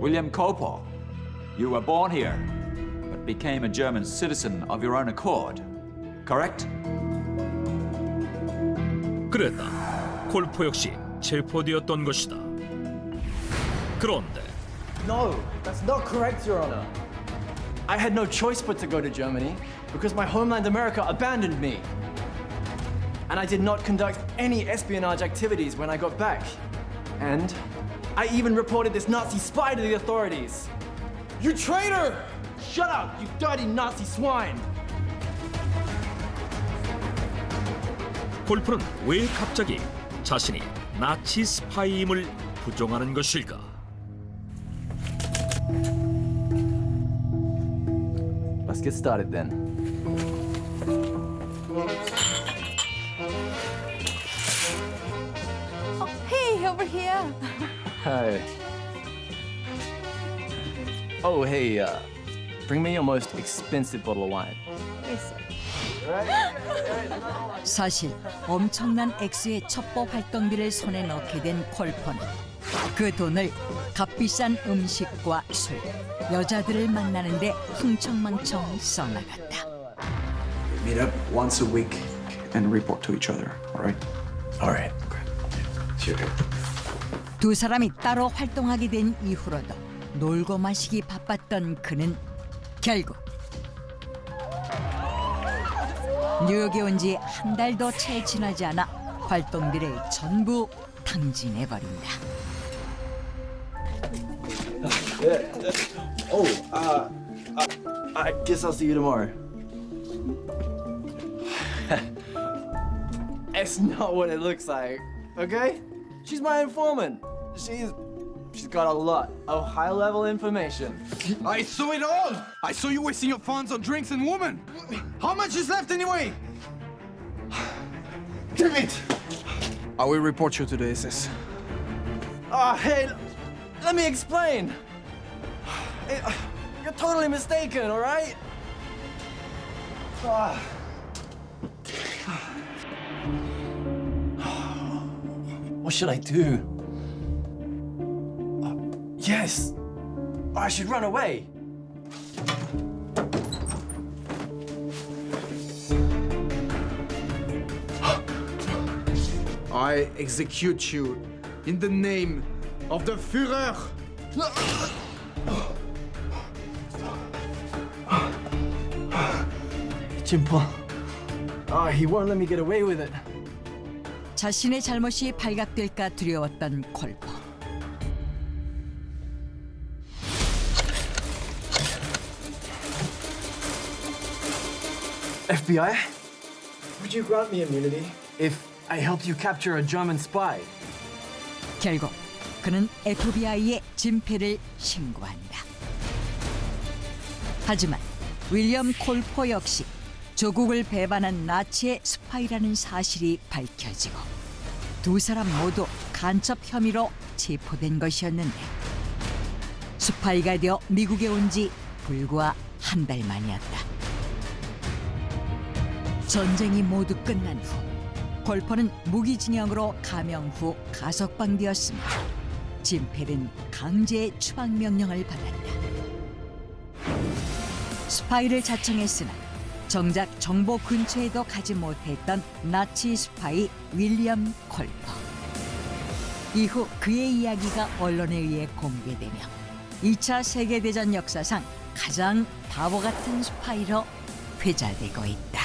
William Kopo, you were born here, but became a German citizen of your own accord, correct? 그랬다. 콜포 역시 체포되었던 것이다. 그런데 No, that's not correct, Your Honor. I had no choice but to go to Germany because my homeland America abandoned me. And I did not conduct any espionage activities when I got back. And I even reported this Nazi spy to the authorities. You traitor! Shut up, you dirty Nazi swine! 콜프는 왜 갑자기 자신이 나치 스파이임을 부정하는 것일까? Let's get started then. Hey, over here. Hi. Oh, hey, uh, bring me your most expensive bottle of wine. Yes, sir. 사실 엄청난 액수의 첩보 활동비를 손에 넣게 된 콜포는 그 돈을 값비싼 음식과 술, 여자들을 만나는 데 흥청망청 써나갔다. meet up once a week and report to each other. All right. All right. Sure. 두 사람이 따로 활동하게 된 이후로도 놀고 마시기 바빴던 그는 결국 뉴욕에 온 지 한 달도 채 지나지 않아 활동비를 전부 탕진해 버린다. Oh, uh, uh, I guess I'll see you tomorrow. it's not what it looks like, okay? She's my informant. She's she's got a lot of high-level information. I saw it all! I saw you wasting your funds on drinks and women! How much is left anyway? Damn it! I will report you to the SS. Ah, hey, let me explain. You're totally mistaken, all right? Ah. What should I do? Uh, yes, I should run away. I execute you in the name of the Führer! Jimbo. Ah, he won't let me get away with it. 자신의 잘못이 발각될까 두려웠던 콜포. FBI? Would you grant me immunity if I helped you capture a German spy? 결국 그는 FBI에 진패를 신고한다. 하지만 윌리엄 콜포 역시 조국을 배반한 나치의 스파이라는 사실이 밝혀지고 두 사람 모두 간첩 혐의로 체포된 것이었는데 스파이가 되어 미국에 온 지 불과 한 달 만이었다. 전쟁이 모두 끝난 후 골퍼는 무기징역으로 감형 후 가석방되었으며 진펠은 강제 추방 명령을 받았다. 스파이를 자청했으나 정작 정보 근처에도 가지 못했던 나치 스파이 윌리엄 콜퍼. 이후 그의 이야기가 언론에 의해 공개되며 2차 세계대전 역사상 가장 바보 같은 스파이로 회자되고 있다.